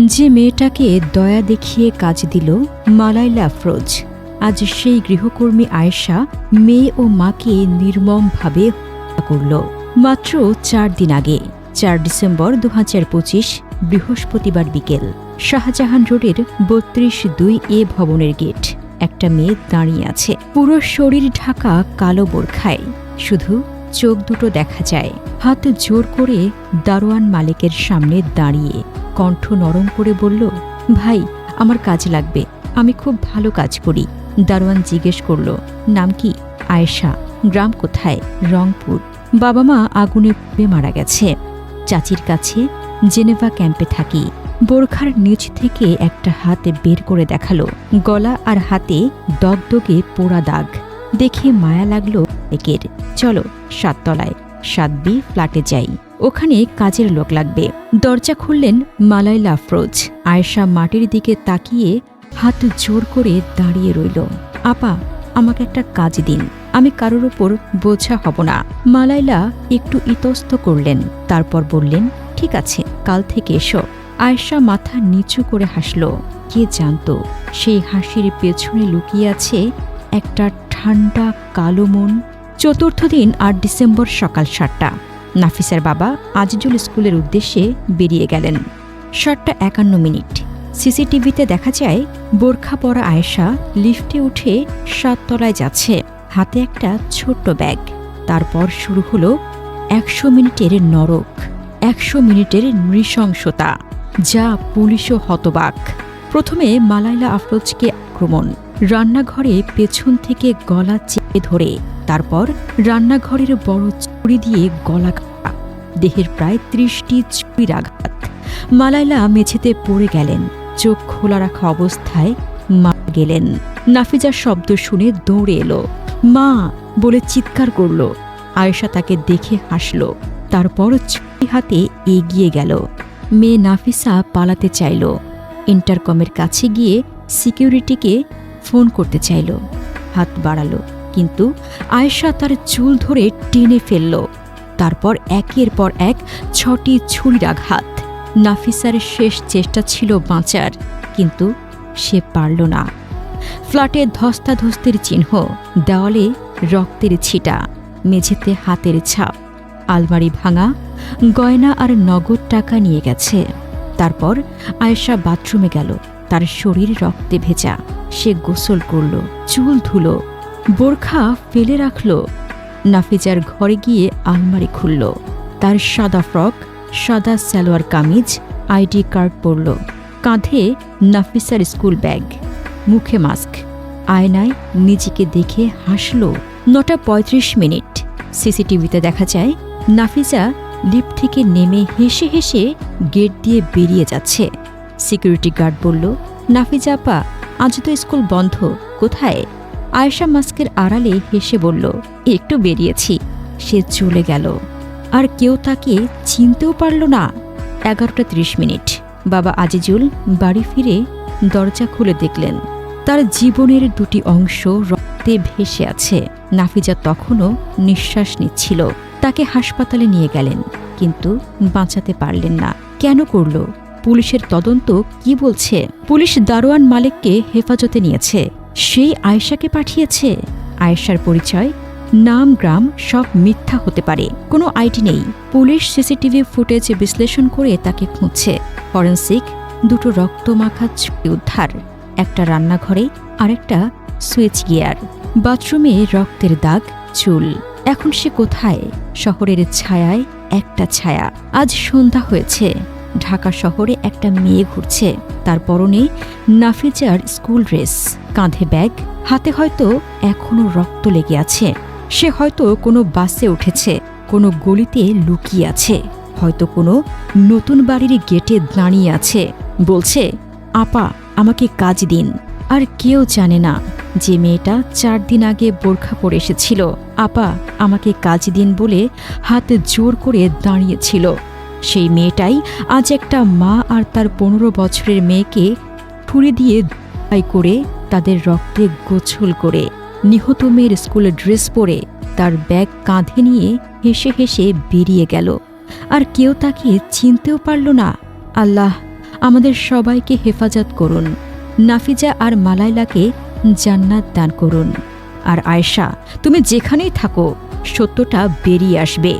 যে মেয়েটাকে দয়া দেখিয়ে কাজ দিল, মালাইলা আফরোজ। আজ সেই গৃহকর্মী আয়েশা মেয়ে ও মাকে নির্মমভাবে হত্যা করল। মাত্র চার দিন আগে, চার ডিসেম্বর দু হাজার পঁচিশ, বৃহস্পতিবার বিকেল, শাহজাহান রোডের বত্রিশ দুই এ ভবনের গেট। একটা মেয়ে দাঁড়িয়ে আছে। পুরো শরীর ঢাকা কালো বোরখায়। শুধু চোখ দুটো দেখা যায়। হাত জোর করে দারোয়ান মালিকের সামনে দাঁড়িয়ে কণ্ঠ নরম করে বলল, ভাই, আমার কাজ লাগবে। আমি খুব ভালো কাজ করি। দারোয়ান জিজ্ঞেস করল, নাম কি? আয়েশা। গ্রাম কোথায়? রংপুর। বাবা মা আগুনে পুড়ে মারা গেছে। চাচির কাছে? জেনেভা ক্যাম্পে থাকি। বোরখার নিচ থেকে একটা হাতে বের করে দেখাল, গলা আর হাতে দগদগে পোড়া দাগ। দেখে মায়া লাগল একের। চলো, সাততলায়। সাত বি ফ্ল্যাটে যাই। ওখানে কাজের লোক লাগবে। দরজা খুললেন মালাইলা আফরোজ। আয়েশা মাটির দিকে তাকিয়ে হাত জোর করে দাঁড়িয়ে রইল। আপা, আমাকে একটা কাজ দিন। আমি কারোর ওপর বোঝা হব না। মালাইলা একটু ইতস্ত করলেন। তারপর বললেন, ঠিক আছে, কাল থেকে এসো। আয়েশা মাথা নিচু করে হাসল। কে জানত, সেই হাসির পেছনে লুকিয়ে আছে একটা ঠান্ডা কালো মন। চতুর্থ দিন আট ডিসেম্বর সকাল সাতটা। নাফিসার বাবা আজিজুল স্কুলের উদ্দেশ্যে বেরিয়ে গেলেন। সাতটা একান্ন মিনিট। সিসিটিভিতে দেখা যায়, বোরখা পরা আয়েশা লিফটে উঠে সাততলায় যাচ্ছে। হাতে একটা ছোট্ট ব্যাগ। তারপর শুরু হলো একশো মিনিটের নরক, একশো মিনিটের নৃশংসতা, যা পুলিশও হতবাক। প্রথমে মালাইলা আফরোজকে আক্রমণ। রান্নাঘরে পেছন থেকে গলা চেপে ধরে, তারপর রান্নাঘরের বড় ছুরি দিয়ে গলা কাটা দেহের প্রায় ত্রিশটি ছুরির আঘাত। মালাইলা মেঝেতে পড়ে গেলেন। চোখ খোলা রাখা অবস্থায় মা গেলেন। নাফিজার শব্দ শুনে দৌড়ে এলো। মা! বলে চিৎকার করল। আয়েশা তাকে দেখে হাসল। তারপর ছুরি হাতে এগিয়ে গেল। মেয়ে নাফিসা পালাতে চাইল। ইন্টারকমের কাছে গিয়ে সিকিউরিটিকে ফোন করতে চাইল। হাত বাড়ালো, কিন্তু আয়েশা তার চুল ধরে টেনে ফেলল। তারপর একের পর এক ছটি ছুরির আঘাত। নাফিসার শেষ চেষ্টা ছিল বাঁচার, কিন্তু সে পারল না। ফ্ল্যাটে ধস্তাধস্তির চিহ্ন, দেওয়ালে রক্তের ছিটা, মেঝেতে হাতের ছাপ, আলমারি ভাঙা, গয়না আর নগদ টাকা নিয়ে গেছে। তারপর আয়েশা বাথরুমে গেল। তার শরীর রক্তে ভেজা। সে গোসল করল, চুল ধুলো, বোরখা ফেলে রাখল। নাফিজার ঘরে গিয়ে আলমারি খুলল। তার সাদা ফ্রক, সাদা সালোয়ার কামিজ আইডি কার্ড পরল। কাঁধে নাফিসার স্কুল ব্যাগ, মুখে মাস্ক। আয়নায় নিজেকে দেখে হাসল। নটা পঁয়ত্রিশ মিনিট। সিসিটিভিতে দেখা যায়, নাফিজা লিফট থেকে নেমে হেসে হেসে গেট দিয়ে বেরিয়ে যাচ্ছে। সিকিউরিটি গার্ড বলল, নাফিজা আপা, আজ তো স্কুল বন্ধ, কোথায়? আয়েশা মাস্কের আড়ালে হেসে বলল, একটু বেরিয়েছি। সে চলে গেল। আর কেউ তাকে চিনতেও পারল না। এগারোটা ত্রিশ মিনিট। বাবা আজিজুল বাড়ি ফিরে দরজা খুলে দেখলেন, তার জীবনের দুটি অংশ রক্তে ভেসে আছে। নাফিজা তখনও নিঃশ্বাস নিচ্ছিল। তাকে হাসপাতালে নিয়ে গেলেন, কিন্তু বাঁচাতে পারলেন না। কেন করল? পুলিশের তদন্ত কি বলছে? পুলিশ দারোয়ান মালিককে হেফাজতে নিয়েছে। সেই আয়েশাকে পাঠিয়েছে। আয়েশার পরিচয়, নাম, গ্রাম সব মিথ্যা হতে পারে। কোনো আইডি নেই। পুলিশ সিসিটিভি ফুটেজ বিশ্লেষণ করে তাকে খুঁজছে। ফরেন্সিক, দুটো রক্তমাখা উদ্ধার। একটা রান্নাঘরে, আরেকটা সুইচ গিয়ার। বাথরুমে রক্তের দাগ, চুল। এখন সে কোথায়? শহরের ছায়ায় একটা ছায়া। আজ সন্ধ্যা হয়েছে। ঢাকা শহরে একটা মেয়ে ঘুরছে। তার পরনে নাফিজার স্কুল ড্রেস, কাঁধে ব্যাগ, হাতে হয়তো এখনও রক্ত লেগে আছে। সে হয়তো কোনো বাসে উঠেছে, কোনো গলিতে লুকিয়ে আছে, হয়তো কোনো নতুন বাড়ির গেটে দাঁড়িয়ে আছে। বলছে, আপা, আমাকে কাজ দিন। আর কেউ জানে না যে মেয়েটা চার দিন আগে বোরখা পরে এসেছিল। আপা, আমাকে কাজ দিন বলে হাত জোর করে দাঁড়িয়েছিল। সেই মেয়েটাই আজ একটা মা আর তার পনেরো বছরের মেয়েকে ঠুড়ি দিয়ে করে তাদের রক্তে গোছল করে। নিহত মেয়ের স্কুলের ড্রেস পরে তার ব্যাগ কাঁধে নিয়ে হেসে হেসে বেরিয়ে গেল। আর কেউ তাকে চিনতেও পারল না। আল্লাহ, আমাদের সবাইকে হেফাজত করুন। নাফিজা আর মালাইলাকে জান্নাত দান করুন। আর আয়েশা, তুমি যেখানেই থাকো, সত্যটা বেরিয়ে আসবে।